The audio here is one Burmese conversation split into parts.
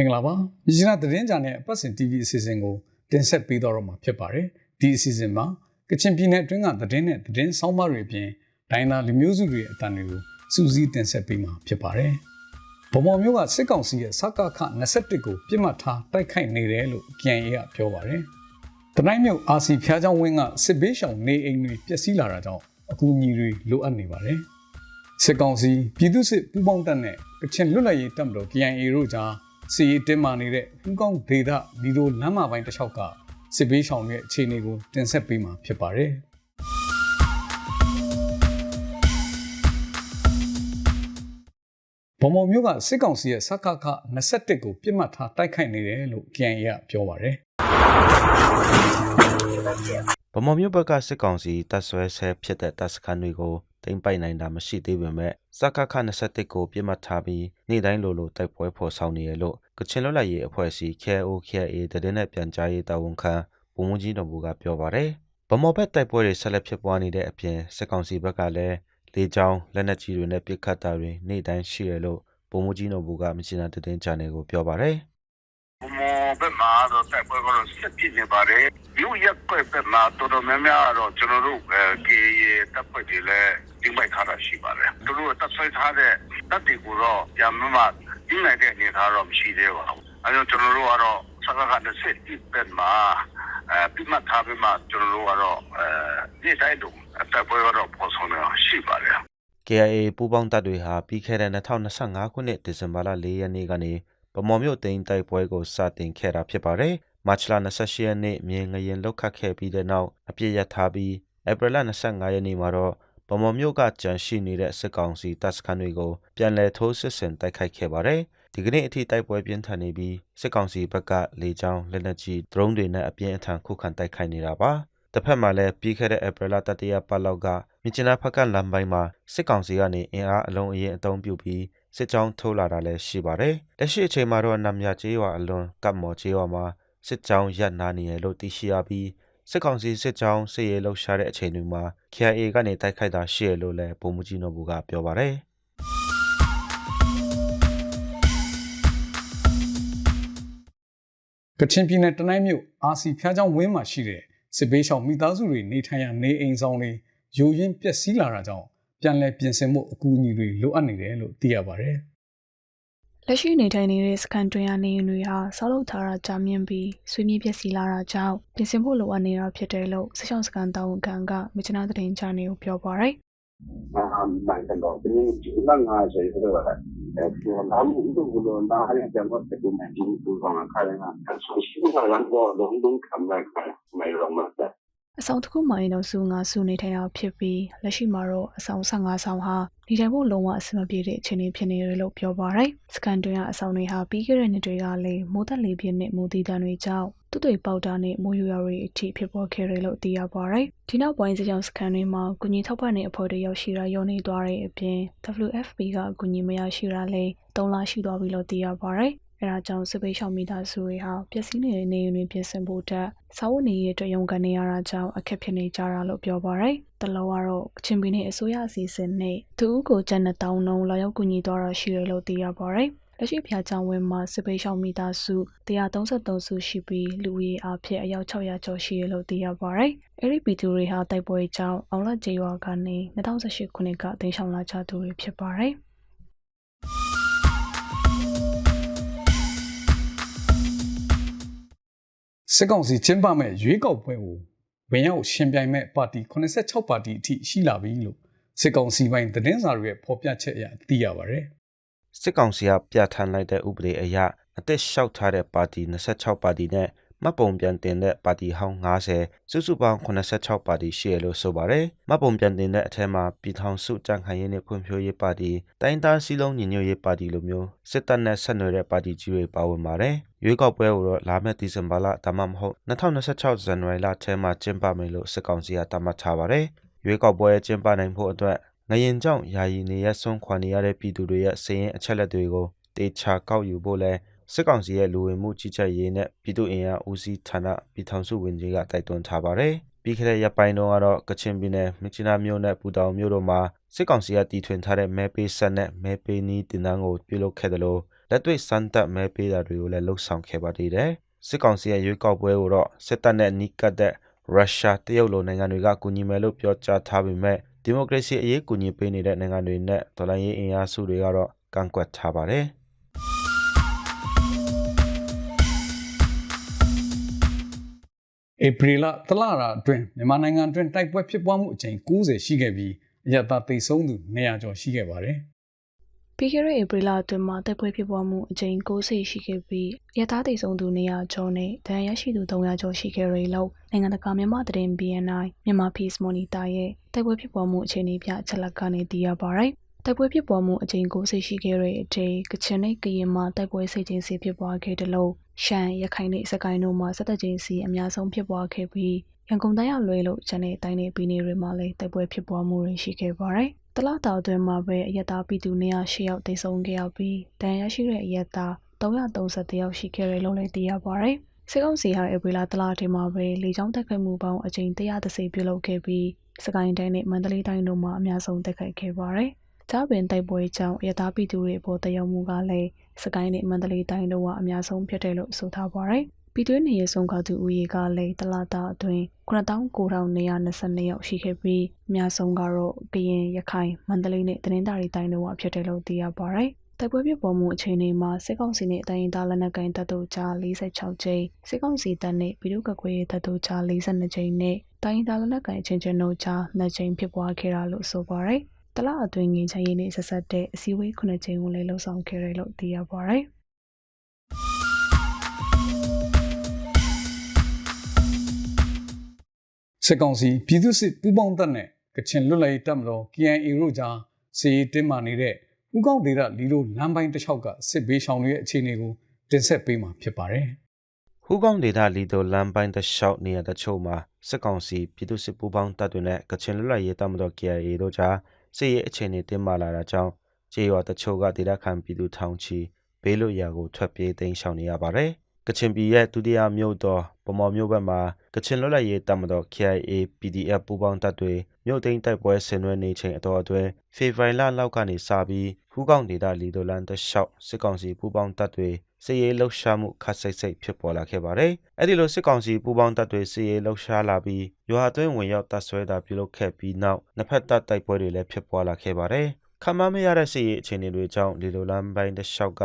မင်္ဂလာပါမြကြီးနားသတင်းကြတဲ့ပတ်စင် TV အစီအစဉ်ကိုတင်ဆက်ပေးတော့မှာဖြစ်ပါတယ်ဒီအစီအစဉ်မှာကချင်ပြည်နယ်အတွင်းကသတင်းနဲ့သတင်းဆောင်းပါးတွေအပြင်ဒိုင်နာလူမျိုးစုတွေအတန်တွေကိုစူးစီးတင်ဆက်ပေးမှာဖြစ်ပါတယ်ဗမော်မျိုးကစစ်ကောင်စီရဲ့စကခ21ကိုပြစ်မှတ်ထားတိုက်ခိုက်နေတယ်လို့ KNA ကပြောပါတယ်တနိုင်မြို့အာစီဖျားချောင်းဝင်းကစစ်ဘေးရှောင်နေအိမ်တွေပျက်စီးလာတာကြောင့်အကူအညီတွေလိုအပ်နေပါတယ်စစ်ကောင်စီပြည်သူစစ်ပူးပေါင်းတပ်နဲ့ကချင်လွတ်လပ်ရေးတပ်မတော် KNA တို့ကြား စီရေးတင်မာနေတဲ့ဟူးကောင်းဒေသဗီဒိုလမ်းမပိုင်းတစ်လျှောက်ကစစ်ဘေးရှောင်ရဲ့အခြေအနေကိုတင်ဆက်ပေးမှာဖြစ်ပါတယ်ဗမော်မျိုးကစစ်ကောင်စီရဲ့စကခ21ကိုပြစ်မှတ်ထားတိုက်ခိုက်နေတယ်လို့ KNA ကပြောပါတယ်ဗမော်မြို့ဘက်ကစစ်ကောင်စီတပ်ဆွဲဆဲဖြစ်တဲ့တပ်စခန်းတွေကို တိမ့်ပိုက်နိုင်တာမရှိသေးပေမဲ့စကခ21ကိုပြစ်မှတ်ထားပြီးနေ့တိုင်းလိုလိုတိုက်ပွဲဖော်ဆောင်နေရလို့ကချင်လွတ်လပ်ရေးအဖွဲ့အစည်း KOKA တည်တဲ့ပြန်ကြားရေးတာဝန်ခံဗိုလ်မှူးကြီးတော်ဘူကပြောပါတယ်ဗမော်ဘက်တိုက်ပွဲတွေဆက်လက်ဖြစ်ပွားနေတဲ့အပြင်စစ်ကောင်စီဘက်ကလည်းလေကြောင်းလက်နက်ကြီးတွေနဲ့ပစ်ခတ်တာတွေနေ့တိုင်းရှိရလို့ဗိုလ်မှူးကြီးတော်ဘူကမြချင်တဲ့တင်ချန်နယ်ကိုပြောပါတယ်ဘုံဘက် မှာတော့တိုက်ပွဲကတော့ဆက်ပြနေပါတယ်မြို့ရက်ကွက်ဘက်မှာတော်တော်များများတော့ကျွန်တော်တို့အဲကေရတပ်ဖွဲ့တွေလည်းဒီမိုက်ထားတာရှိပါတယ်သူတို့တပ်ဆွဲထားတဲ့တပ်တွေကိုတော့ပြန်မမှဒီနိုင်တဲ့အနေထားတော့မရှိသေးပါဘူးအဲဒါကျွန်တော်တို့ကတော့စကားကတစ်ဆက်ဒီဘက်မှာအဲပြမထားပြီးမှကျွန်တော်တို့ကတော့အဲဒီတိုင်းတော့တပ်ပွဲကတော့ပေါ်ဆောင်နေရှိပါတယ် KIA ပူးပေါင်းတပ်တွေဟာပြီးခဲ့တဲ့2025ခုနှစ်ဒီဇင်ဘာလ4ရက်နေ့ကနေဗ မော်မြို့သိမ်းတိုက်ပွဲကိုစတင်ခဲ့တာဖြစ်ပါတယ်။မတ်လ28ရက်နေ့မြေငရင်လောက်ခတ်ခဲ့ပြီးတဲ့နောက်အပြစ်ရထားပြီးဧပြီလ25ရက်နေ့မှာတော့ဗမော်မြို့ကကြန့်ရှိနေတဲ့စစ်ကောင်စီတပ်စခန်းတွေကိုပြန်လည်ထိုးစစ်ဆင်တိုက်ခိုက်ခဲ့ပါတယ်။ဒီကနေ့အထိတိုက်ပွဲပြင်းထန်နေပြီးစစ်ကောင်စီဘက်ကလေကြောင်းလက်နက်ကြီးဒရုန်းတွေနဲ့အပြင်းအထန်ခုခံတိုက်ခိုက်နေတာပါ။တစ်ဖက်မှာလည်းပြီးခဲ့တဲ့ဧပြီလတတိယပတ်လောက်ကမြစ်ချနာဖက်ကလမ်းပိုင်းမှာစစ်ကောင်စီကနေအင်အားအလုံးအရင်အုံပြုပြီး စစ်ကြောင်းထိုးလာတာလည်းရှိပါတယ်။လက်ရှိအချိန်မှာတော့နမ်မြကျေးရွာအလွန်ကပ်မော်ကျေးရွာမှာစစ်ကြောင်းရပ်နာနေရလို့သိရှိရပြီးစစ်ကောင်စီစစ်ကြောင်းစစ်ရေးလှုပ်ရှားတဲ့အချိန်တွေမှာ KIA ကနေတိုက်ခိုက်တာရှိရလို့လည်းဗိုလ်မှူးကြီးနော်ဘူးကပြောပါတယ်။ကချင်ပြည်နယ်တနိုင်းမြို့အာစီဖျားချောင်းဝင်းမှာရှိတဲ့စစ်ဘေးရှောင်မိသားစုတွေနေထိုင်ရာနေအိမ်ဆောင်တွေယိုယင်းပျက်စီးလာတာကြောင့် ပြန်လည်ပြင်ဆင်မှုအကူအညီတွေလိုအပ်နေတယ်လို့သိရပါတယ်။လက်ရှိနေထိုင်နေတဲ့စကန်တွင်ရနေရင်တွေဟာဆောက်လုပ်ထားတာကြာမြင့်ပြီးဆွေးမြေးပျက်စီးလာတာကြောင့်ပြင်ဆင်ဖို့လိုအပ်နေတာဖြစ်တယ်လို့ဆရှောင်းစကန်တာဝန်ခံကမချနာသတင်းချနေကိုပြောပါရယ်။အာမိုင်တော့ဒီဒီလငါဆိုရတော့အဲ့ဒီလာမှုတို့ကလည်းနားရကြမှာတကူမှဒီလိုကောင်ကလည်းအဆူရှိတာကတော့လုံးလုံးခံလိုက်တာမရောမတ် အဆောင်တစ်ခုမှအိမ်တော်စုငါစုနေထိုင်တာဖြစ်ပြီးလက်ရှိမှာတော့အဆောင်15ဆောင်ဟာနေထိုင်ဖို့လုံးဝအဆင်မပြေတဲ့အခြေအနေဖြစ်နေတယ်လို့ပြောပါရယ်စကန်တွင်ကအဆောင်တွေဟာပြီးခဲ့တဲ့နှစ်တွေကလည်းမိုးသက်လေပြင်းနဲ့မိုးသီးတန်းတွေကြောင့်တွတ်တွေပေါက်တာနဲ့မိုးရွာတွေအထိဖြစ်ပေါ်ခဲ့တယ်လို့သိရပါရယ်ဒီနောက်ပိုင်းစကြောင်စကန်တွေမှာကုညီထောက်ပံ့တဲ့အဖွဲ့တွေရောက်ရှိတာရုံနေသွားတဲ့အပြင် WFP ကအကူအညီမရရှိတာလည်း၃လရှိသွားပြီလို့သိရပါရယ် အဲဒါကြောင့်စစ်ပေးရှောင်မိသားစုတွေဟာပျက်စီးနေတဲ့နေအိမ်တွေပြင်ဆင်ဖို့တက်စာဝတ်နေရေးအတွက်ရုန်းကန်နေရတာကြောင့်အခက်ဖြစ်နေကြတာလို့ပြောပါရယ်တလောကတော့ကချင်ပြည်နယ်အစိုးရအစီအစဉ်နဲ့သူဦးကိုကျန်တဲ့တောင်းလုံးလာရောက်ကူညီသွားတာရှိတယ်လို့သိရပါရယ်လက်ရှိဖျားချောင်းဝင်းမှာစစ်ပေးရှောင်မိသားစု133စုရှိပြီးလူဦးရေအဖြစ်အယောက်600ကျော်ရှိတယ်လို့သိရပါရယ်အဲ့ဒီပီတူတွေဟာတိုက်ပွဲကြောင့်အောင်လကျေးရွာကနေ2018ခုနှစ်ကတင်ဆောင်လာကြသူတွေဖြစ်ပါရယ် စစ်ကောင်စီကျင်းပမဲ့ရွေးကောက်ပွဲကိုဝင်ရောက်ရှင်ပြိုင်မဲ့ပါတီ86ပါတီအထိရှိလာပြီလို့စစ်ကောင်စီပိုင်းသတင်းစာတွေရဲ့ဖော်ပြချက်အရသိရပါတယ်စစ်ကောင်စီကပြဋ္ဌာန်းလိုက်တဲ့ဥပဒေအရအသက်လျှောက်ထားတဲ့ပါတီ26ပါတီနဲ့ မှတ်ပုံပြန်တင်တဲ့ပါတီဟောင်း90စုစုပေါင်း86ပါတီရှိရလို့ဆိုပါတယ်။မှတ်ပုံပြန်တင်တဲ့အထက်မှာပြည်ထောင်စုကြံ့ခိုင်ရေးနဲ့ဖွံ့ဖြိုးရေးပါတီတိုင်းသားစည်းလုံးညီညွတ်ရေးပါတီလိုမျိုးစစ်တပ်နဲ့ဆက်နွယ်တဲ့ပါတီကြီးတွေပါဝင်ပါတယ်။ရွေးကောက်ပွဲကိုတော့လာမယ့်ဒီဇင်ဘာလဒါမှမဟုတ်2026ဇန်နဝါရီလထဲမှာကျင်းပမယ်လို့စစ်ကောင်စီကသတ်မှတ်ထားပါတယ်။ရွေးကောက်ပွဲကျင်းပနိုင်ဖို့အတွက်ငရင်ကြောင့်ယာယီနေရဆွန့်ခွာနေရတဲ့ပြည်သူတွေရဲ့စည်ရင်အချက်လက်တွေကိုတေချာကောက်ယူဖို့လဲ စစ်ကောင်စီရဲ့လူဝင်မှုကြီးကြပ်ရေးနဲ့ပြည်သူ့အင်အားဦးစီးဌာနပြည်ထောင်စုဝန်ကြီးကတိုက်တွန်းထားပါတယ်။ပြီးခဲ့တဲ့ရက်ပိုင်းတုန်းကတော့ကချင်ပြည်နယ်မြစ်ချနာမြို့နယ်ပူတောင်မြို့တို့မှာစစ်ကောင်စီကတီထွင်ထားတဲ့မဲပေးဆက်နဲ့မဲပေးနီးတင်နန်းကိုပြုလုပ်ခဲ့တယ်လို့လက်တွေ့စမ်းသပ်မဲပေးတာတွေကိုလည်းလှုပ်ဆောင်ခဲ့ပါသေးတယ်စစ်ကောင်စီရဲ့ရွေးကောက်ပွဲကိုတော့စစ်တပ်နဲ့နီးကပ်တဲ့ရုရှားတရုတ်လိုနိုင်ငံတွေကကူညီမယ်လို့ပြောကြားထားပေမဲ့ဒီမိုကရေစီအရေးကူညီပေးနေတဲ့နိုင်ငံတွေနဲ့ဒေါ်လာရေးအင်အားစုတွေကတော့ကန့်ကွက်ထားပါတယ် ဧပြီလတလရာအတွင်းမြန်မာနိုင်ငံအတွင်းတိုက်ပွဲဖြစ်ပွားမှုအကြိမ်90ရှိခဲ့ပြီးအရတာသိမ်းဆုံးသူ200ကျော်ရှိခဲ့ပါတယ်ပြီးခဲ့တဲ့ဧပြီလအတွင်းမှာတိုက်ပွဲဖြစ်ပွားမှုအကြိမ်90ရှိခဲ့ပြီးရထားတိတ်ဆုံးသူ200ကျော်နဲ့ဒဏ်ရာရရှိသူ300ကျော်ရှိခဲ့ရလို့နိုင်ငံတကာမြန်မာသတင်း BNI မြန်မာ Peace Monitor ရဲ့တိုက်ပွဲဖြစ်ပွားမှုအခြေအနေပြအချက်လက်ကနေသိရပါတယ်။တိုက်ပွဲဖြစ်ပွားမှုအကြိမ်90ရှိခဲ့တဲ့အချိန်ကချင်နဲ့ကရင်မှာတိုက်ပွဲစိတ်ချင်းစီဖြစ်ပွားခဲ့တယ်လို့ ရှမ်းရခိုင်နဲ့စကိုင်းတို့မှာစစ်တပ်ချင်းစီအများဆုံးဖြစ်ပွားခဲ့ပြီးရန်ကုန်တိုင်းရလွဲလို့ကျန်တဲ့တိုင်းနယ်ပြည်နယ်တွေမှာလည်းတိုက်ပွဲဖြစ်ပွားမှုတွေရှိခဲ့ပါတယ်။တလားတာအတွင်းမှာပဲအယက်သားပြည်သူ208ယောက်တိတ်ဆုံးခဲ့ရပြီးဒဏ်ရာရှိတဲ့အယက်သား330ယောက်ရှိခဲ့တယ်လို့လည်းသိရပါတယ်။စစ်ကောင်စီဟာဧပြီလတလားထဲမှာပဲလေကြောင်းတက်ခိုက်မှုပေါင်းအကြိမ်130ပြုလုပ်ခဲ့ပြီးစကိုင်းတိုင်းနဲ့မန္တလေးတိုင်းတို့မှာအများဆုံးတက်ခိုက်ခဲ့ပါတယ်။ ဒါပင်တိုက်ပွဲကြောင့်ရသားပြည်သူတွေအပေါ်တရုံမှုကလည်းစကိုင်းနဲ့မန္တလေးတိုင်းတို့ကအများဆုံးဖြစ်တယ်လို့ဆိုထားပါတယ်။ပြည်တွင်းနေရဆုံးခါသူဦးရေကလည်းတလတာအတွင်း9922ယောက်ရှိခဲ့ပြီးအများဆုံးကတော့ကရင်ရခိုင်မန္တလေးနဲ့တနင်္သာရီတိုင်းတို့ကဖြစ်တယ်လို့သိရပါတယ်။တိုက်ပွဲပြပေါ်မှုအခြေအနေမှာစစ်ကောင်စီနဲ့တိုင်းရင်းသားလက်နက်ကိုင်တပ်တို့ကြား46ကြိမ်စစ်ကောင်စီတပ်နဲ့ပြည်သူ့ကကွယ်ရေးတပ်တို့ကြား42ကြိမ်နဲ့တိုင်းရင်းသားလက်နက်ကိုင်အချင်းချင်းတို့ကြား2ကြိမ်ဖြစ်ပွားခဲ့တာလို့ဆိုပါတယ်။ တလအတွင်းငင်းချင်ရေးနဲ့ဆက်ဆက်တဲ့အစည်းအဝေး9ကြိမ်ကိုလည်းလှုပ်ဆောင်ခဲ့တယ်လို့သိရပါတယ်။စစ်ကောင်စီပြည်သူ့စစ်ပူးပေါင်းတပ်နဲ့ကချင်လွတ်လပ်ရေးတပ်မတော် KIA တို့ကြားစစ်ရေးတင်းမာနေတဲ့ဥကောက်ဒေသလီလိုလမ်းပိုင်းတစ်လျှောက်ကစစ်ဘေးရှောင်တွေရဲ့အခြေအနေကိုတင်ဆက်ပေးမှာဖြစ်ပါတယ်ဟူကောင်ဒေတာလီတိုလမ်းပိုင်းတစ်လျှောက်နေရာတချို့မှာစစ်ကောင်စီပြည်သူ့စစ်ပူးပေါင်းတပ်တွေနဲ့ကချင်လွတ်လပ်ရေးတပ်မတော် KIA တို့ကြား စစ်ရေးအခြေအနေတင်းမာလာတာကြောင့်ကျေးရွာတချို့ကဒေသခံပြည်သူထောင်ချီဘေးလွတ်ရာကိုထွက်ပြေးတိမ်းရှောင်နေရပါတယ်။ကချင်ပြည်ရဲ့ဒုတိယမြို့တော်ပမော်မြို့ဘက်မှာကချင်လွတ်လပ်ရေးတပ်မတော် KIA PDF ပူးပေါင်းတပ်တွေမြို့သိမ်းတိုက်ပွဲဆင်နွှဲနေချိန်အတော်အတွင်းဖေဖော်ဝါရီလလောက်ကနေစပြီးဟူကောင်ဒေတာလီတိုလန်တလျှောက်စစ်ကောင်စီပူးပေါင်းတပ်တွေ စစ်ရေးလှုပ်ရှားမှုခတ်စိတ်စိတ်ဖြစ်ပေါ်လာခဲ့ပါတယ်။အဲ့ဒီလိုစစ်ကောင်စီပူးပေါင်းတပ်တွေစစ်ရေးလှုပ်ရှားလာပြီးရွာအတွင်းဝင်ရောက်တပ်ဆွဲတာပြုလုပ်ခဲ့ပြီးနောက်နှစ်ဖက်တပ်တိုက်ပွဲတွေလည်းဖြစ်ပွားလာခဲ့ပါတယ်။ခမမရတဲ့စစ်ရေးအခြေအနေတွေကြောင့်လီလိုလန်ပိုင်းတလျှောက်က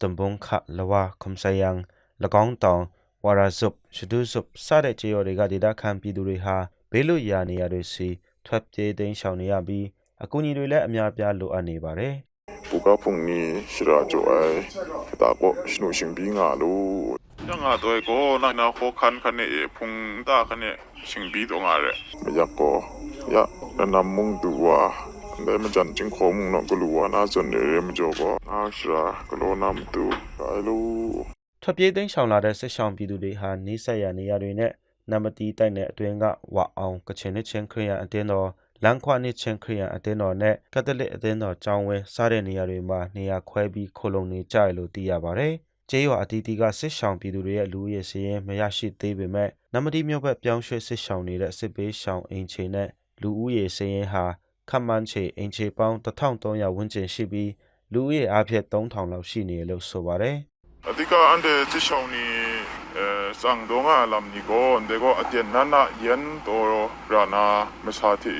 တမ်ဘုံခလဝါခုံဆယန်၎င်းတောင်ဝါရာဇုပ်ရှဒုဇုပ်စတဲ့ခြေရော်တွေကဒေတာခံပြည်သူတွေဟာဘေးလွတ်ရာနေရာတွေစီထွက်ပြေးတိမ်းရှောင်နေရပြီးအကူအညီတွေလည်းအများအပြားလိုအပ်နေပါတယ်။ Puka pungni shirajo ai tako shinu shingbi nga lo. Ya nga doi ko na na ho kan kan e pung da kan e shingbi do nga re. Ya ko ya na mung duwa ne ma jan jing ko mung no gluwa na zon ne ma jo ko na shira glo nam tu ai lo. ထွက်ပြေးသိမ်းဆောင်လာတဲ့စစ်ဆောင်ပြည်သူတွေဟာနေဆက်ရနေရာတွေနဲ့နမတီတိုက်နယ်အတွင်းကဝအောင်ကချင်နဲ့ချင်းခရီးရန်အတင်းတော် လန်ခွာနဲ့ချင်းခရီးယန်အတင်းတော်နဲ့ ကက်သလစ်အတင်းတော်ကျောင်းဝဲစားတဲ့နေရာတွေမှာ နေရာခွဲပြီး ခိုလုံနေကြရလို့ သိရပါတယ်။ကျေးရွာအတီးတီကစစ်ဆောင်ပြည်သူတွေရဲ့ လူဦးရေစည်းရင်မရရှိသေးပေမဲ့နံပါတီမြို့ဘက် ပြောင်းရွှေ့ စစ်ဆောင်နေတဲ့ စစ်ပေးရှောင်အင်ချေနဲ့ လူဦးရေစည်းရင်ဟာ ခန့်မှန်းချေအင်ချေပေါင်း1300ဝန်းကျင်ရှိပြီး လူဦးရေအဖြစ်3000လောက်ရှိနေလို့ ဆိုပါတယ်။ အဓိကအန်တဲ့ချောင်းနီအဲစံတော့ငါလမ်နီကိုအန်တဲ့ကိုအတင်နာနာယန်တော်ရနာမစာတီ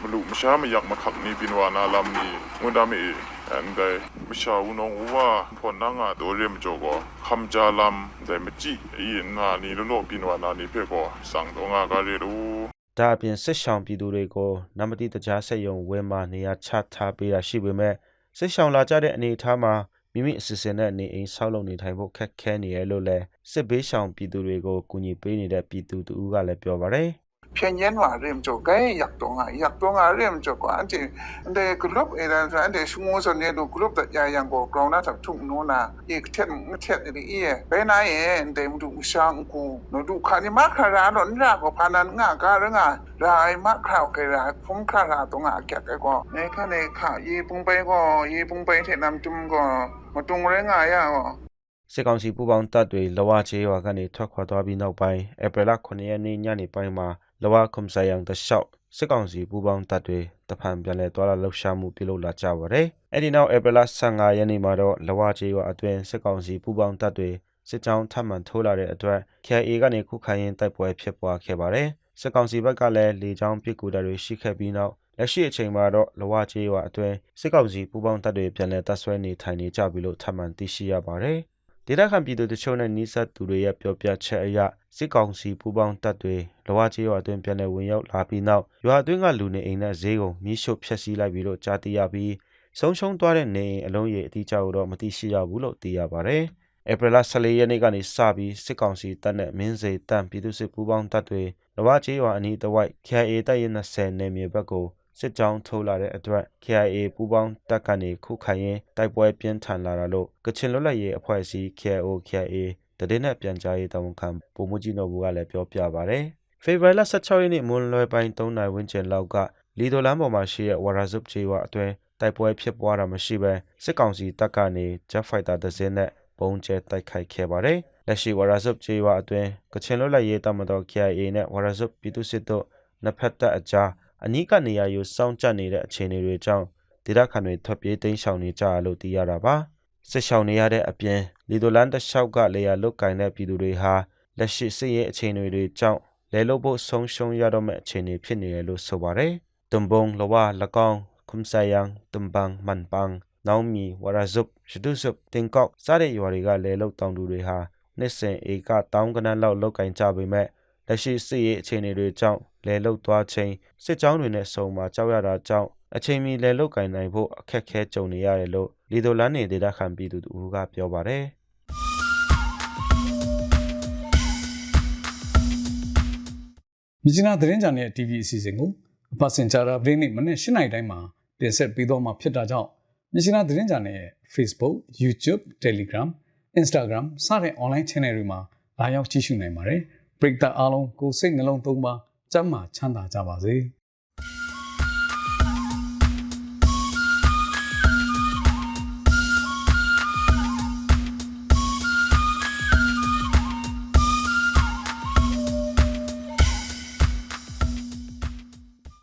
မလူမရှာမ yak မခက်နီပင်ဝနာလမ်နီငွန်ဒမီအန်တဲ့မရှာဦးနောဝါဖော်နာငါတော်ရမကြောကိုခမ်ဂျာလမ်တဲ့မကြည့်အင်းနာနီလောပင်ဝနာနီဖေကိုစံတော့ငါကရီရူဒါအပြင်စစ်ဆောင်ပြည်သူတွေကိုနမတိတကြားဆက်ယုံဝဲမှနေရာချထားပေးတာရှိပေမဲ့စစ်ဆောင်လာကြတဲ့အနေအထားမှာ မိမိအစီအစဉ်နဲ့နေအိမ်ဆောက်လုပ်နေထိုင်ဖို့ခက်ခဲနေရလို့လဲစစ်ဘေးရှောင်ပြည်သူတွေကို ကူညီပေးနေတဲ့ ပြည်သူတူကလည်း ပြောပါတယ် 평년화 렘조 가에 약동아 약동아 렘조고 안지 근데 그룹 에란서 안데 슈모서 내도 그룹 다 야양고 그러나 잡 퉁노나 이 텐, 텐이 이에 베나에 근데 무두 우상고 너도 카니 마카라로 니라고 파난 nga 가르가 라이 마카오케라 폼카라 동아 격고 내카네 카 예봉베고 예봉베 테남 좀고 뭐 동랭아야 စစ်ကောင်စီပူပေါင်းတပ်တွေလဝချေရွာကနေထွက်ခွာသွားပြီးနောက်ပိုင်းဧပြီလ9ရက်နေ့ညနေပိုင်းမှာ လဝခုံဆိုင်ယံတလျှောက်စစ်ကောင်စီပူးပေါင်းတပ်တွေတဖန်ပြန်လည်သွားလာလှုပ်ရှားမှုပြုလုပ်လာကြပါတယ်။အဲဒီနောက်ဧပြီလ15ရက်နေ့မှာတော့လဝကျေးရွာအတွင်းစစ်ကောင်စီပူးပေါင်းတပ်တွေစစ်ကြောင်းထပ်မံထိုးလာတဲ့အတွက် KIA ကနေခုခံရင်တိုက်ပွဲဖြစ်ပွားခဲ့ပါတယ်။စစ်ကောင်စီဘက်ကလည်းလေကြောင်းပစ်ကူတပ်တွေရှိခဲ့ပြီးနောက်လက်ရှိအချိန်မှာတော့လဝကျေးရွာအတွင်းစစ်ကောင်စီပူးပေါင်းတပ်တွေပြန်လည်တပ်ဆွဲနေထိုင်နေကြပြီလို့ထပ်မံသိရှိရပါတယ်။ ဒေသခံပြည်သူတချို့နဲ့နှိစက်သူတွေရဲ့ပြောပြချက်အရစစ်ကောင်စီပူးပေါင်းတပ်တွေလဝကျေးရွာအတွင်းပြန်လည်ဝင်ရောက်လာပြီးနောက်ရွာအတွင်းကလူနေအိမ်နဲ့ဈေးကုံမြစ်ရှုပ်ဖျက်ဆီးလိုက်ပြီးတော့ကြားသိရပြီးဆုံးရှုံးသွားတဲ့နေအိမ်အလုံးရေအတိအကျကိုတော့မသိရှိရဘူးလို့သိရပါတယ်။ဧပြီလ14ရက်နေ့ကနေစပြီးစစ်ကောင်စီတပ်နဲ့မင်းစေတန်ပြည်သူစစ်ပူးပေါင်းတပ်တွေလဝကျေးရွာအနီးတစ်ဝိုက် KIA တပ်ရင်း20နယ်မြေဘက်ကို စစ်ကြောင်းထိုးလာတဲ့အတွက် KIA ပူးပေါင်းတပ်ကနေခုခံရင်တိုက်ပွဲပြင်းထန်လာတာလို့ ကချင်လွတ်လပ်ရေးအဖွဲ့အစည်း KIO KIA တည်တဲ့ပြန်ကြားရေးတာဝန်ခံပုံမှုကြီးနော်ဘူးကလည်းပြောပြပါဗျ။ဖေဖော်ဝါရီလ16ရက်နေ့ မွန်းလွယ်ပိုင်း3နိုင်ဝန်းကျင်လောက်က လီဒိုလန်ပေါ်မှာရှိတဲ့ ဝါရာဇုပ်ချေဝအတွင်း တိုက်ပွဲဖြစ်ပွားတာမရှိဘဲ စစ်ကောင်စီတပ်ကနေ ဂျက်ဖိုက်တာတစ်စင်းနဲ့ပုံကျဲတိုက်ခိုက်ခဲ့ပါတယ်။လက်ရှိ ဝါရာဇုပ်ချေဝအတွင်း ကချင်လွတ်လပ်ရေးတပ်မတော် KIA နဲ့ ဝါရာဇုပ်ပြည်သူစစ်တို့ နှစ်ဖက်တပ်အကြား အနီးကနေရာယူစောင့်ကြပ်နေတဲ့အခြေအနေတွေကြောင့်ဒေသခံတွေထွက်ပြေးတိမ်းရှောင်နေကြရလို့သိရတာပါစစ်ရှောင်နေရတဲ့အပြင်လီဒိုလန်တလျှောက်ကလေယာလုတ်ကင်တဲ့ပြည်သူတွေဟာလက်ရှိစစ်ရေးအခြေအနေတွေကြောင့်လဲလို့ဖို့ဆုံးရှုံးရတော့မယ့်အခြေအနေဖြစ်နေတယ်လို့ဆိုပါတယ်တုံဘုံလဝလကောင်ခုမ်ဆိုင်ယန်တုံဘန်မန်ပန်းနောင်မီဝရဇုပ်ရှဒုဇုပ်တင်ကောက်စတဲ့ရွာတွေကလဲလို့တောင်သူတွေဟာနှစ်စဉ်ဧကတောင်းကနန်းလောက်လောက်ကင်ကြပေမဲ့ လက်ရှိစစ်ရေးအခြေအနေတွေကြောင့်လဲလုတ်သွားချိန်စစ်ကြောင်းတွေနဲ့ဆုံမှာကြောက်ရတာကြောင့်အချိန်မီလဲလုတ်ကင်နိုင်ဖို့အခက်အခဲကြုံနေရတယ်လို့လီဒိုလန်နေဒေတာခံပြည်သူတို့ကပြောပါတယ်မြစ်နာသတင်းကြံတဲ့ TV အစီအစဉ်ကိုအပတ်စင်ဂျာရာပရင်းနေ့မနေ့၈နိုင်တိုင်းမှာတင်ဆက်ပေးတော့မှာဖြစ်တာကြောင့်မြစ်နာသတင်းကြံတဲ့ Facebook, YouTube, Telegram, Instagram စတဲ့ online channel တွေမှာလာရောက်ကြည့်ရှုနိုင်ပါတယ်။ ပရိသတ်အားလုံးကိုစိတ်နှလုံးသုံးပါစမ်းမချမ်းသာကြပါစေ။